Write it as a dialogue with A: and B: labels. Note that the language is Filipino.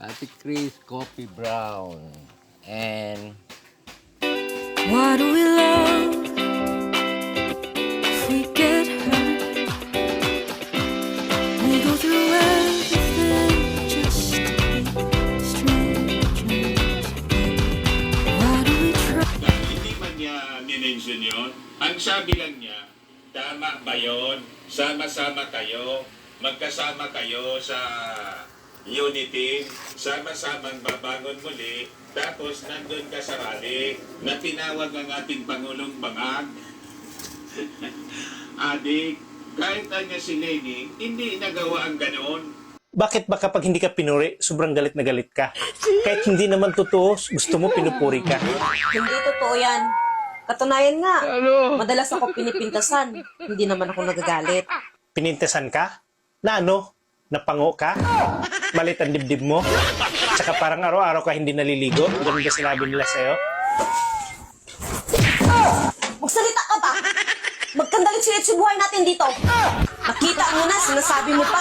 A: Ate Chris, coffee brown. And...
B: What will minention yun. Ang sabi lang niya, tama ba yun? Sama-sama kayo, magkasama kayo sa unity, sama-samang babangon muli, tapos nandun ka sa rally na tinawag ang ating Pangulong Bangag. Adik, kahit na niya si Lenny, hindi nagawa ang ganoon.
C: Bakit ba kapag hindi ka pinuri, sobrang galit na galit ka? Kahit hindi naman totoo, gusto mo pinupuri ka.
D: Hindi totoo yan. Katunayan nga, madalas ako pinipintasan. Hindi naman ako nagagalit.
C: Pinintesan ka? Na ano? Napango ka? Malit ang dibdib mo? Tsaka parang araw-araw ka hindi naliligo? Ganun ba sinabi nila sa'yo?
D: Magsalita ka ba? Magkandalit silit si buhay natin dito. Nakita mo na, sinasabi mo pa.